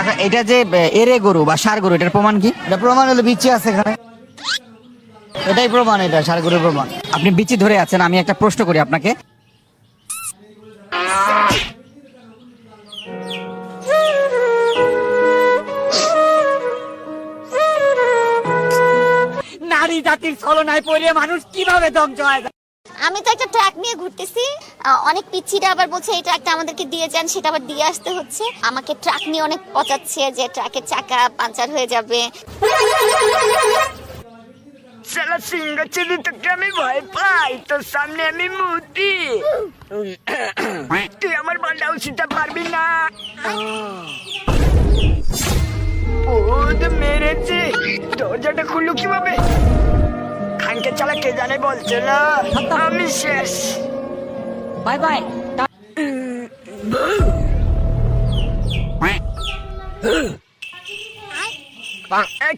আচ্ছা, এটা যে এরে গরু বা সার গরু এটার প্রমাণ কি? এটা প্রমাণ হলো বিচি আছে এখানে। এটাই প্রমাণ এটা সারগুলোর প্রমাণ। আপনি বিচি ধরে আছেন আমি একটা প্রশ্ন করি আপনাকে। নারী জাতির ছলনায় পড়ে মানুষ কীভাবে ধ্বংস হয় আমি তো একটা ট্র্যাক নিয়ে ঘুরতেছি। অনেক পিচ্ছিরা আবার বলছে এই ট্রাকটা আমাদেরকে দিয়ে যান সেটা আবার দিয়ে আসতে হচ্ছে। আমাকে ট্রাক নিয়ে অনেক পচাচ্ছে যে ট্রাকের চাকা পাঞ্চার হয়ে যাবে। শালা সিংহ চিনি তোকে আমি ভয় পাই? তোর সামনে আমি মুতি তুই আমার বলটা উচিতে পারবি না। বহুত মেরেছে। দরজাটা খুললো কীভাবে? খানকে চালা কে জানে বলছে না? আমি শেষ। বাই বাই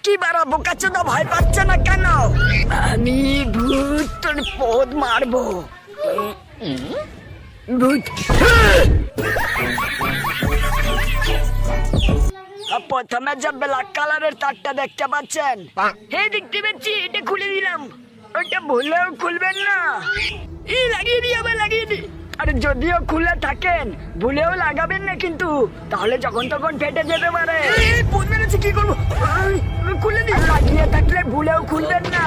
কি বারা বোকা চোদা ভয় পাচ্ছে না কেন? আমি ভূত তোর পদ মারবো। ভূত প্রথমে যে ব্ল্যাক কালারের তারটা দেখতে পাচ্ছেন। এই দেখতে পাচ্ছি, এটা খুলে দিলাম। ওটা ভুলেও খুলবেন না। এই লাগিয়ে দিই, আবার লাগিয়ে দিই। আরে যদিও খুলে থাকেন ভুলেও লাগাবেন না কিন্তু। তাহলে যখন তখন ফেটে যেতে পারে। কি করব? খুলে দিই। লাগিয়ে থাকলে ভুলেও খুলবেন না।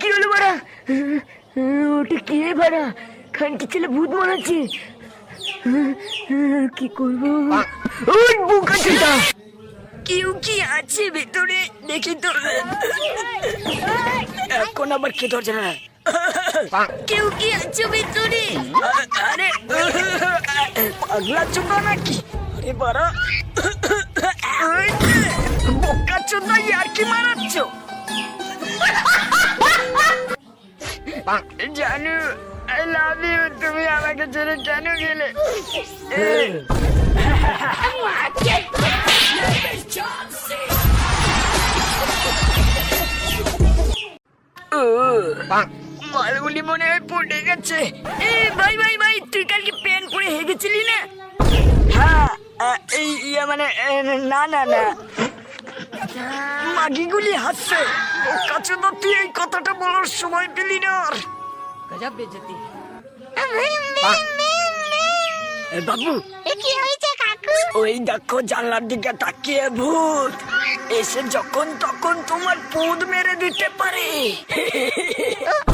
কি হলো বাড়া? ওটা কি রে বাড়া? খানকি ছেলে ভূত মারাচ্ছে কি করব? ওই বুকা চোদা কেউ কি আছে ভেতরে? দেখি তো। এখন আবার কে ধরছে না কেউ কি আছে ভেতরে? আরে পাগলা চোদা নাকি? আরে যে, বোকা চোদা ইয়ার কি মারাচ্ছ? জানু আই লাভ ইউ তুমি আমাকে ছেড়ে কেন গেলে? মালগুলি মনে হয় পড়ে গেছে। এ ভাই ভাই ভাই তুই কালকে প্যান পরে হেগেছিলি না? হ্যাঁ এই ইয়ে মানে না না না। মাগিগুলি হাসছে। ও কাছে তো তুই এই কথাটা বলার সময় পেলি না আর। গজব বেজতি। বাবু। এ কি হয়েছে? ওই দেখো জানলার দিকে তাকিয়ে ভূত। এসে যখন তখন তোমার পুদ মেরে দিতে পারে।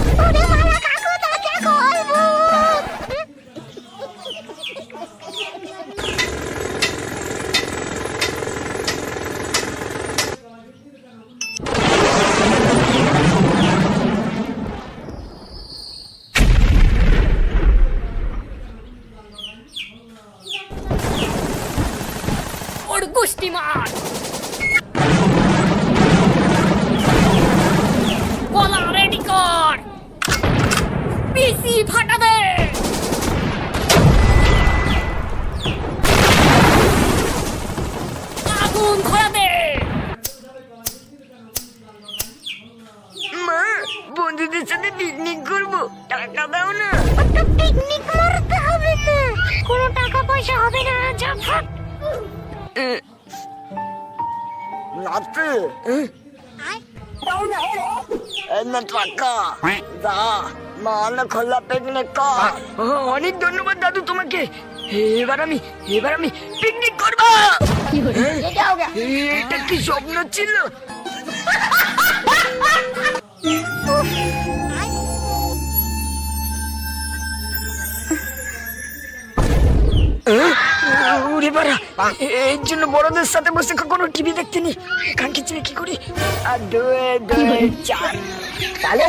গলা রেডি কর। পিসি ফাটা দে আগুন ধরা মা বন্ধুদের সাথে পিকনিক করব। টাকা দাও না। পিকনিক মারতে হবে না কোনো টাকা পয়সা হবে না যা নাতে না টাকা। দা মালা খোলা পিকনিক কর। অনেক ধন্যবাদ দাদু তোমাকে। এবার আমি এবার আমি পিকনিক করব। এটা কি স্বপ্ন ছিল? বাড়া এর জন্য বড়দের সাথে বসে কখনো টিভি দেখতে নি কানকি ছেলে কি করি? আর দুই দুই চার। তাহলে